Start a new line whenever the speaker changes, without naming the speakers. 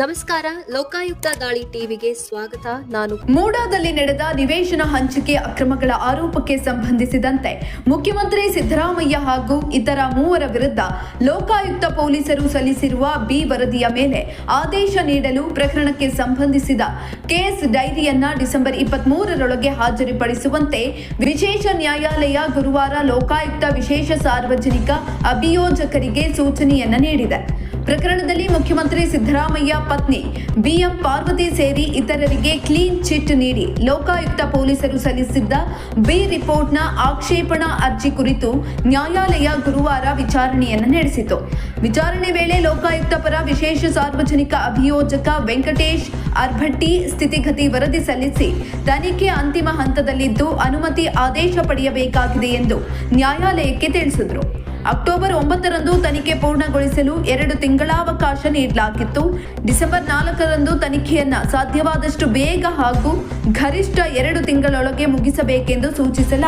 ನಮಸ್ಕಾರ, ಲೋಕಾಯುಕ್ತ ದಾಳಿ ಟಿವಿಗೆ ಸ್ವಾಗತ. ನಾನು
ಮೂಡಾದಲ್ಲಿ ನಡೆದ ನಿವೇಶನ ಹಂಚಿಕೆ ಅಕ್ರಮಗಳ ಆರೋಪಕ್ಕೆ ಸಂಬಂಧಿಸಿದಂತೆ ಮುಖ್ಯಮಂತ್ರಿ ಸಿದ್ದರಾಮಯ್ಯ ಹಾಗೂ ಇತರ ಮೂವರ ವಿರುದ್ಧ ಲೋಕಾಯುಕ್ತ ಪೊಲೀಸರು ಸಲ್ಲಿಸಿರುವ ಬಿ ವರದಿಯ ಮೇಲೆ ಆದೇಶ ನೀಡಲು ಪ್ರಕರಣಕ್ಕೆ ಸಂಬಂಧಿಸಿದ ಕೇಸ್ ಡೈರಿಯನ್ನ ಡಿಸೆಂಬರ್ ಇಪ್ಪತ್ಮೂರರೊಳಗೆ ಹಾಜರುಪಡಿಸುವಂತೆ ವಿಶೇಷ ನ್ಯಾಯಾಲಯ ಗುರುವಾರ ಲೋಕಾಯುಕ್ತ ವಿಶೇಷ ಸಾರ್ವಜನಿಕ ಅಭಿಯೋಜಕರಿಗೆ ಸೂಚನೆಯನ್ನ ನೀಡಿದೆ. ಪ್ರಕರಣದಲ್ಲಿ ಮುಖ್ಯಮಂತ್ರಿ ಸಿದ್ದರಾಮಯ್ಯ ಪತ್ನಿ, ಬಿಎಂ ಪಾರ್ವತಿ ಸೇರಿ ಇತರರಿಗೆ ಕ್ಲೀನ್ ಚಿಟ್ ನೀಡಿ ಲೋಕಾಯುಕ್ತ ಪೊಲೀಸರು ಸಲ್ಲಿಸಿದ್ದ ಬಿ ರಿಪೋರ್ಟ್ನ ಆಕ್ಷೇಪಣಾ ಅರ್ಜಿ ಕುರಿತು ನ್ಯಾಯಾಲಯ ಗುರುವಾರ ವಿಚಾರಣೆಯನ್ನು ನಡೆಸಿತು. ವಿಚಾರಣೆ ವೇಳೆ ಲೋಕಾಯುಕ್ತ ಪರ ವಿಶೇಷ ಸಾರ್ವಜನಿಕ ಅಭಿಯೋಜಕ ವೆಂಕಟೇಶ್ ಅರ್ಭಟ್ಟಿ ಸ್ಥಿತಿಗತಿ ವರದಿ ಸಲ್ಲಿಸಿ ತನಿಖೆ ಅಂತಿಮ ಹಂತದಲ್ಲಿದ್ದು ಅನುಮತಿ ಆದೇಶ ಪಡೆಯಬೇಕಾಗಿದೆ ಎಂದು ನ್ಯಾಯಾಲಯಕ್ಕೆ ತಿಳಿಸಿದರು. ಅಕ್ಟೋಬರ್ ಒಂಬತ್ತರಂದು ತನಿಖೆ ಪೂರ್ಣಗೊಳಿಸಲು ಎರಡು ತಿಂಗಳಾವಕಾಶ ನೀಡಲಾಗಿತ್ತು. ಡಿಸೆಂಬರ್ ನಾಲ್ಕರಂದು ತನಿಖೆಯನ್ನ ಸಾಧ್ಯವಾದಷ್ಟು ಬೇಗ ಹಾಗೂ ಗರಿಷ್ಠ ಎರಡು ತಿಂಗಳೊಳಗೆ ಮುಗಿಸಬೇಕೆಂದು ಸೂಚಿಸಲಾಗಿದೆ.